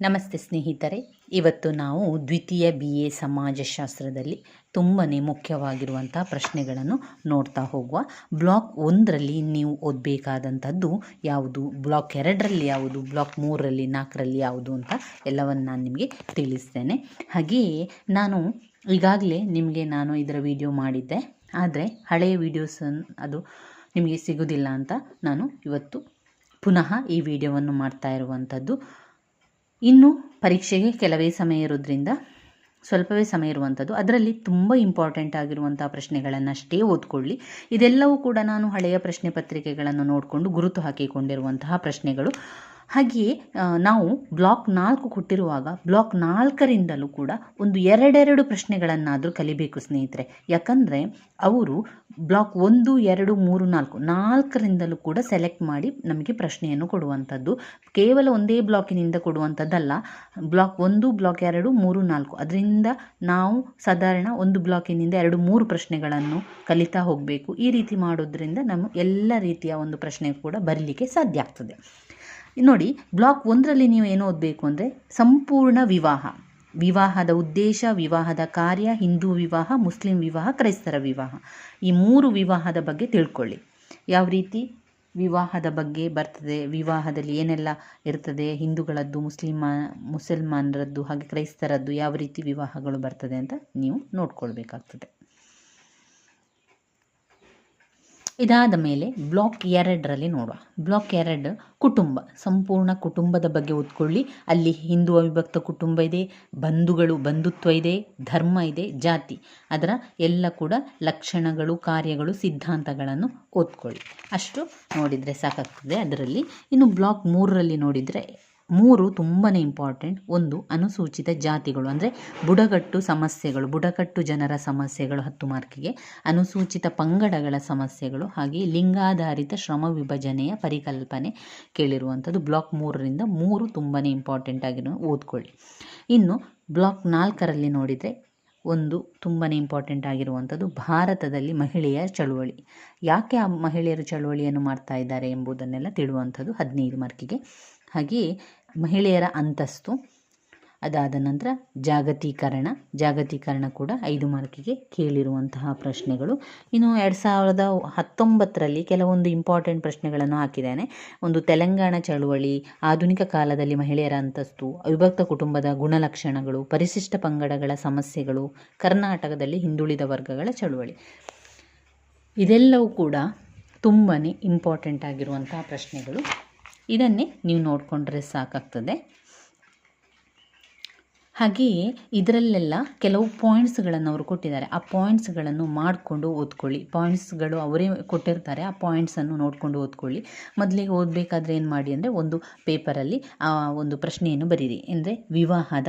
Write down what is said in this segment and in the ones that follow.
ನಮಸ್ತೆ ಸ್ನೇಹಿತರೆ. ಇವತ್ತು ನಾವು ದ್ವಿತೀಯ ಬಿ ಎ ಸಮಾಜಶಾಸ್ತ್ರದಲ್ಲಿ ತುಂಬಾ ಮುಖ್ಯವಾಗಿರುವಂಥ ಪ್ರಶ್ನೆಗಳನ್ನು ನೋಡ್ತಾ ಹೋಗುವ. ಬ್ಲಾಕ್ ಒಂದರಲ್ಲಿ ನೀವು ಓದಬೇಕಾದಂಥದ್ದು ಯಾವುದು? ಬ್ಲಾಕ್ ಎರಡರಲ್ಲಿ ಯಾವುದು? ಬ್ಲಾಕ್ ಮೂರರಲ್ಲಿ, ನಾಲ್ಕರಲ್ಲಿ ಯಾವುದು ಅಂತ ಎಲ್ಲವನ್ನು ನಾನು ನಿಮಗೆ ತಿಳಿಸ್ತೇನೆ. ಹಾಗೆಯೇ ನಾನು ಈಗಾಗಲೇ ನಿಮಗೆ ನಾನು ಇದರ ವಿಡಿಯೋ ಮಾಡಿದ್ದೆ. ಆದರೆ ಹಳೆಯ ವೀಡಿಯೋಸ್ ಅದು ನಿಮಗೆ ಸಿಗೋದಿಲ್ಲ ಅಂತ ನಾನು ಇವತ್ತು ಪುನಃ ಈ ವಿಡಿಯೋವನ್ನು ಮಾಡ್ತಾ ಇರುವಂಥದ್ದು. ಇನ್ನು ಪರೀಕ್ಷೆಗೆ ಕೆಲವೇ ಸಮಯ ಇರೋದ್ರಿಂದ ಸ್ವಲ್ಪವೇ ಸಮಯ ಇರುವಂಥದ್ದು. ಅದರಲ್ಲಿ ತುಂಬ ಇಂಪಾರ್ಟೆಂಟ್ ಆಗಿರುವಂಥ ಪ್ರಶ್ನೆಗಳನ್ನಷ್ಟೇ ಓದ್ಕೊಳ್ಳಿ. ಇದೆಲ್ಲವೂ ಕೂಡ ನಾನು ಹಳೆಯ ಪ್ರಶ್ನೆ ಪತ್ರಿಕೆಗಳನ್ನು ನೋಡಿಕೊಂಡು ಗುರುತು ಹಾಕಿಕೊಂಡಿರುವಂತಹ ಪ್ರಶ್ನೆಗಳು. ಹಾಗೆಯೇ ನಾವು ಬ್ಲಾಕ್ ನಾಲ್ಕು ಕೊಟ್ಟಿರುವಾಗ, ಬ್ಲಾಕ್ ನಾಲ್ಕರಿಂದಲೂ ಕೂಡ ಒಂದು ಎರಡೆರಡು ಪ್ರಶ್ನೆಗಳನ್ನಾದರೂ ಕಲಿಬೇಕು ಸ್ನೇಹಿತರೆ. ಯಾಕಂದರೆ, ಅವರು ಬ್ಲಾಕ್ ಒಂದು, ಎರಡು, ಮೂರು, ನಾಲ್ಕು, ನಾಲ್ಕರಿಂದಲೂ ಕೂಡ ಸೆಲೆಕ್ಟ್ ಮಾಡಿ ನಮಗೆ ಪ್ರಶ್ನೆಯನ್ನು ಕೊಡುವಂಥದ್ದು. ಕೇವಲ ಒಂದೇ ಬ್ಲಾಕಿನಿಂದ ಕೊಡುವಂಥದ್ದಲ್ಲ. ಬ್ಲಾಕ್ ಒಂದು, ಬ್ಲಾಕ್ ಎರಡು, ಮೂರು, ನಾಲ್ಕು. ಅದರಿಂದ ನಾವು ಸಾಧಾರಣ ಒಂದು ಬ್ಲಾಕಿನಿಂದ ಎರಡು, ಮೂರು ಪ್ರಶ್ನೆಗಳನ್ನು ಕಲಿತಾ ಹೋಗಬೇಕು. ಈ ರೀತಿ ಮಾಡೋದ್ರಿಂದ ನಮ್ಮ ಎಲ್ಲ ರೀತಿಯ ಒಂದು ಪ್ರಶ್ನೆ ಕೂಡ ಬರಲಿಕ್ಕೆ ಸಾಧ್ಯ ಆಗ್ತದೆ. ನೋಡಿ ಬ್ಲಾಕ್ ಒಂದರಲ್ಲಿ ನೀವು ಏನು ಓದಬೇಕು ಅಂದರೆ, ಸಂಪೂರ್ಣ ವಿವಾಹ. ವಿವಾಹದ ಉದ್ದೇಶ, ವಿವಾಹದ ಕಾರ್ಯ, ಹಿಂದೂ ವಿವಾಹ, ಮುಸ್ಲಿಂ ವಿವಾಹ, ಕ್ರೈಸ್ತರ ವಿವಾಹ. ಈ ಮೂರು ವಿವಾಹದ ಬಗ್ಗೆ ತಿಳ್ಕೊಳ್ಳಿ. ಯಾವ ರೀತಿ? ವಿವಾಹದ ಬಗ್ಗೆ ಬರ್ತದೆ, ವಿವಾಹದಲ್ಲಿ ಏನೆಲ್ಲ ಇರ್ತದೆ, ಹಿಂದೂಗಳದ್ದು, ಮುಸ್ಲಿಮ, ಮುಸಲ್ಮಾನರದ್ದು, ಹಾಗೆ ಕ್ರೈಸ್ತರದ್ದು, ಯಾವ ರೀತಿ ವಿವಾಹಗಳು ಬರ್ತದೆ ಅಂತ ನೀವು ನೋಡ್ಕೊಳ್ಬೇಕಾಗ್ತದೆ. ಇದಾದ ಮೇಲೆ ಬ್ಲಾಕ್ ಎರಡರಲ್ಲಿ ನೋಡುವ. ಬ್ಲಾಕ್ ಎರಡು, ಕುಟುಂಬ. ಸಂಪೂರ್ಣ ಕುಟುಂಬದ ಬಗ್ಗೆ ಓದ್ಕೊಳ್ಳಿ. ಅಲ್ಲಿ ಹಿಂದೂ ಅವಿಭಕ್ತ ಕುಟುಂಬ ಇದೆ, ಬಂಧುಗಳು, ಬಂಧುತ್ವ ಇದೆ, ಧರ್ಮ ಇದೆ, ಜಾತಿ. ಅದರ ಎಲ್ಲ ಕೂಡ ಲಕ್ಷಣಗಳು, ಕಾರ್ಯಗಳು, ಸಿದ್ಧಾಂತಗಳನ್ನು ಓದ್ಕೊಳ್ಳಿ. ಅಷ್ಟು ನೋಡಿದರೆ ಸಾಕಾಗ್ತದೆ. ಅದರಲ್ಲಿ ಇನ್ನು ಬ್ಲಾಕ್ ಮೂರರಲ್ಲಿ ನೋಡಿದರೆ ಮೂರು ತುಂಬಾ ಇಂಪಾರ್ಟೆಂಟ್ ಒಂದು ಅನುಸೂಚಿತ ಜಾತಿಗಳು, ಅಂದರೆ ಬುಡಕಟ್ಟು ಸಮಸ್ಯೆಗಳು, ಬುಡಕಟ್ಟು ಜನರ ಸಮಸ್ಯೆಗಳು ಹತ್ತು ಮಾರ್ಕಿಗೆ ಅನುಸೂಚಿತ ಪಂಗಡಗಳ ಸಮಸ್ಯೆಗಳು, ಹಾಗೆ ಲಿಂಗಾಧಾರಿತ ಶ್ರಮ ವಿಭಜನೆಯ ಪರಿಕಲ್ಪನೆ ಕೇಳಿರುವಂಥದ್ದು. ಬ್ಲಾಕ್ ಮೂರರಿಂದ ಮೂರು ತುಂಬಾ ಇಂಪಾರ್ಟೆಂಟ್ ಆಗಿರೋ ಓದ್ಕೊಳ್ಳಿ. ಇನ್ನು ಬ್ಲಾಕ್ ನಾಲ್ಕರಲ್ಲಿ ನೋಡಿದರೆ ಒಂದು ತುಂಬಾ ಇಂಪಾರ್ಟೆಂಟ್ ಆಗಿರುವಂಥದ್ದು ಭಾರತದಲ್ಲಿ ಮಹಿಳೆಯರ ಚಳುವಳಿ. ಯಾಕೆ ಆ ಮಹಿಳೆಯರ ಚಳುವಳಿಯನ್ನು ಮಾಡ್ತಾ ಇದ್ದಾರೆ ಎಂಬುದನ್ನೆಲ್ಲ ತಿಳುವಂಥದ್ದು ಹದಿನೈದು ಮಾರ್ಕಿಗೆ ಹಾಗೆಯೇ ಮಹಿಳೆಯರ ಅಂತಸ್ತು. ಅದಾದ ನಂತರ ಜಾಗತೀಕರಣ. ಜಾಗತೀಕರಣ ಕೂಡ ಐದು ಮಾರ್ಕಿಗೆ ಕೇಳಿರುವಂತಹ ಪ್ರಶ್ನೆಗಳು. ಇನ್ನು ಎರಡು ಸಾವಿರದ ಹತ್ತೊಂಬತ್ತರಲ್ಲಿ ಕೆಲವೊಂದು ಇಂಪಾರ್ಟೆಂಟ್ ಪ್ರಶ್ನೆಗಳನ್ನು ಹಾಕಿದ್ದೇನೆ. ಒಂದು ತೆಲಂಗಾಣ ಚಳುವಳಿ, ಆಧುನಿಕ ಕಾಲದಲ್ಲಿ ಮಹಿಳೆಯರ ಅಂತಸ್ತು, ಅವಿಭಕ್ತ ಕುಟುಂಬದ ಗುಣಲಕ್ಷಣಗಳು, ಪರಿಶಿಷ್ಟ ಪಂಗಡಗಳ ಸಮಸ್ಯೆಗಳು, ಕರ್ನಾಟಕದಲ್ಲಿ ಹಿಂದುಳಿದ ವರ್ಗಗಳ ಚಳುವಳಿ. ಇದೆಲ್ಲವೂ ಕೂಡ ತುಂಬಾ ಇಂಪಾರ್ಟೆಂಟ್ ಆಗಿರುವಂತಹ ಪ್ರಶ್ನೆಗಳು. ಇದನ್ನೇ ನೀವು ನೋಡಿಕೊಂಡ್ರೆ ಸಾಕಾಗ್ತದೆ. ಹಾಗೆಯೇ ಇದರಲ್ಲೆಲ್ಲ ಕೆಲವು ಪಾಯಿಂಟ್ಸ್ಗಳನ್ನು ಅವರು ಕೊಟ್ಟಿದ್ದಾರೆ. ಆ ಪಾಯಿಂಟ್ಸ್ಗಳನ್ನು ಮಾಡಿಕೊಂಡು ಓದ್ಕೊಳ್ಳಿ. ಪಾಯಿಂಟ್ಸ್ಗಳು ಅವರೇ ಕೊಟ್ಟಿರ್ತಾರೆ. ಆ ಪಾಯಿಂಟ್ಸನ್ನು ನೋಡಿಕೊಂಡು ಓದ್ಕೊಳ್ಳಿ. ಮೊದಲಿಗೆ ಓದಬೇಕಾದ್ರೆ ಏನು ಮಾಡಿ ಅಂದರೆ ಒಂದು ಪೇಪರಲ್ಲಿ ಆ, ಒಂದು ಪ್ರಶ್ನೆಯನ್ನು ಬರೀರಿ. ಅಂದರೆ ವಿವಾಹದ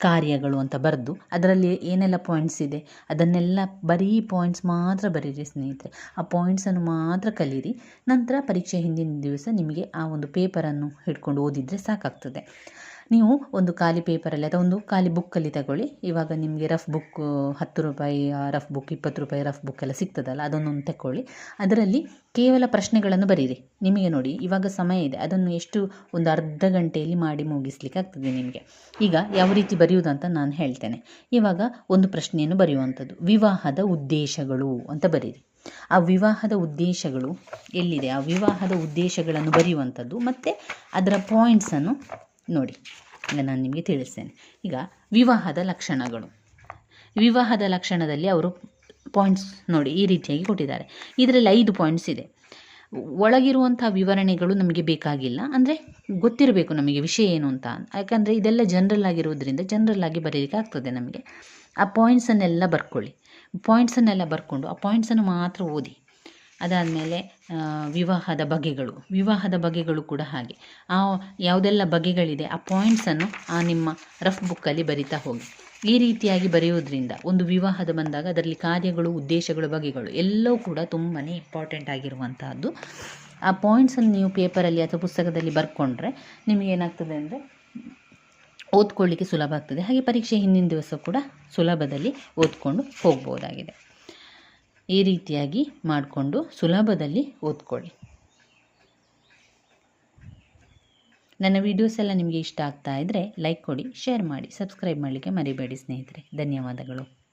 ಕಾರ್ಯಗಳು ಅಂತ ಬರೆದು ಅದರಲ್ಲಿ ಏನೆಲ್ಲ ಪಾಯಿಂಟ್ಸ್ ಇದೆ, ಅದನ್ನೆಲ್ಲ ಬರೀ ಪಾಯಿಂಟ್ಸ್ ಮಾತ್ರ ಬರೀರಿ ಸ್ನೇಹಿತರೆ. ಆ ಪಾಯಿಂಟ್ಸನ್ನು ಮಾತ್ರ ಕಲೀರಿ. ನಂತರ ಪರೀಕ್ಷೆ ಹಿಂದಿನ ದಿವಸ ನಿಮಗೆ ಆ ಒಂದು ಪೇಪರನ್ನು ಹಿಡ್ಕೊಂಡು ಓದಿದರೆ ಸಾಕಾಗ್ತದೆ. ನೀವು ಒಂದು ಖಾಲಿ ಪೇಪರಲ್ಲಿ ಅಥವಾ ಒಂದು ಖಾಲಿ ಬುಕ್ಕಲ್ಲಿ ತಗೊಳ್ಳಿ. ಇವಾಗ ನಿಮಗೆ ರಫ್ ಬುಕ್ ಹತ್ತು ರೂಪಾಯಿ ರಫ್ ಬುಕ್ ಇಪ್ಪತ್ತು ರೂಪಾಯಿ ರಫ್ ಬುಕ್ ಎಲ್ಲ ಸಿಗ್ತದಲ್ಲ, ಅದನ್ನೊಂದು ತಗೊಳ್ಳಿ ಅದರಲ್ಲಿ ಕೇವಲ ಪ್ರಶ್ನೆಗಳನ್ನು ಬರೀರಿ. ನಿಮಗೆ ನೋಡಿ, ಇವಾಗ ಸಮಯ ಇದೆ. ಅದನ್ನು ಎಷ್ಟು ಒಂದು ಅರ್ಧ ಗಂಟೆಯಲ್ಲಿ ಮಾಡಿ ಮುಗಿಸ್ಲಿಕ್ಕೆ ಆಗ್ತದೆ ನಿಮಗೆ. ಈಗ ಯಾವ ರೀತಿ ಬರೆಯುವುದಂತ ನಾನು ಹೇಳ್ತೇನೆ. ಇವಾಗ ಒಂದು ಪ್ರಶ್ನೆಯನ್ನು ಬರೆಯುವಂಥದ್ದು. ವಿವಾಹದ ಉದ್ದೇಶಗಳು ಅಂತ ಬರೀರಿ. ಆ ವಿವಾಹದ ಉದ್ದೇಶಗಳು ಎಲ್ಲಿದೆ? ಆ ವಿವಾಹದ ಉದ್ದೇಶಗಳನ್ನು ಬರೆಯುವಂಥದ್ದು ಮತ್ತು ಅದರ ಪಾಯಿಂಟ್ಸನ್ನು ನೋಡಿ, ಈಗ ನಾನು ನಿಮಗೆ ತಿಳಿಸ್ತೇನೆ. ಈಗ ವಿವಾಹದ ಲಕ್ಷಣಗಳು. ವಿವಾಹದ ಲಕ್ಷಣದಲ್ಲಿ ಅವರು ಪಾಯಿಂಟ್ಸ್ ನೋಡಿ ಈ ರೀತಿಯಾಗಿ ಕೊಟ್ಟಿದ್ದಾರೆ. ಇದರಲ್ಲಿ ಐದು ಪಾಯಿಂಟ್ಸ್ ಇದೆ. ಒಳಗಿರುವಂಥ ವಿವರಣೆಗಳು ನಮಗೆ ಬೇಕಾಗಿಲ್ಲ. ಅಂದರೆ ಗೊತ್ತಿರಬೇಕು ನಮಗೆ ವಿಷಯ ಏನು ಅಂತ. ಯಾಕಂದರೆ ಇದೆಲ್ಲ ಜನರಲ್ ಆಗಿರೋದ್ರಿಂದ ಜನರಲ್ ಆಗಿ ಬರೀಲಿಕ್ಕೆ ಆಗ್ತದೆ ನಮಗೆ. ಆ ಪಾಯಿಂಟ್ಸನ್ನೆಲ್ಲ ಬರ್ಕೊಳ್ಳಿ. ಪಾಯಿಂಟ್ಸನ್ನೆಲ್ಲ ಬರ್ಕೊಂಡು ಆ ಪಾಯಿಂಟ್ಸನ್ನು ಮಾತ್ರ ಓದಿ. ಅದಾದಮೇಲೆ ವಿವಾಹದ ಬಗೆಗಳು. ವಿವಾಹದ ಬಗೆಗಳು ಕೂಡ ಹಾಗೆ. ಆ, ಯಾವುದೆಲ್ಲ ಬಗೆಗಳಿದೆ, ಆ ಪಾಯಿಂಟ್ಸನ್ನು ಆ ನಿಮ್ಮ ರಫ್ ಬುಕ್ಕಲ್ಲಿ ಬರಿತಾ ಹೋಗಿ. ಈ ರೀತಿಯಾಗಿ ಬರೆಯೋದ್ರಿಂದ ಒಂದು ವಿವಾಹದ ಬಂದಾಗ ಅದರಲ್ಲಿ ಕಾರ್ಯಗಳು, ಉದ್ದೇಶಗಳು, ಬಗೆಗಳು ಎಲ್ಲವೂ ಕೂಡ ತುಂಬಾ ಇಂಪಾರ್ಟೆಂಟ್ ಆಗಿರುವಂತಹದ್ದು. ಆ ಪಾಯಿಂಟ್ಸನ್ನು ನೀವು ಪೇಪರಲ್ಲಿ ಅಥವಾ ಪುಸ್ತಕದಲ್ಲಿ ಬರ್ಕೊಂಡ್ರೆ ನಿಮಗೇನಾಗ್ತದೆ ಅಂದರೆ ಓದ್ಕೊಳ್ಳಿಕ್ಕೆ ಸುಲಭ ಆಗ್ತದೆ. ಹಾಗೆ ಪರೀಕ್ಷೆ ಹಿಂದಿನ ದಿವಸ ಕೂಡ ಸುಲಭದಲ್ಲಿ ಓದ್ಕೊಂಡು ಹೋಗ್ಬೋದಾಗಿದೆ. ಈ ರೀತಿಯಾಗಿ ಮಾಡಿಕೊಂಡು ಸುಲಭದಲ್ಲಿ ಓದ್ಕೊಳ್ಳಿ. ನನ್ನ ವೀಡಿಯೋಸ್ ಎಲ್ಲ ನಿಮಗೆ ಇಷ್ಟ ಆಗ್ತಾ ಇದ್ದರೆ ಲೈಕ್ ಕೊಡಿ ಶೇರ್ ಮಾಡಿ ಸಬ್ಸ್ಕ್ರೈಬ್ ಮಾಡಲಿಕ್ಕೆ ಮರಿಬೇಡಿ ಸ್ನೇಹಿತರೆ. ಧನ್ಯವಾದಗಳು.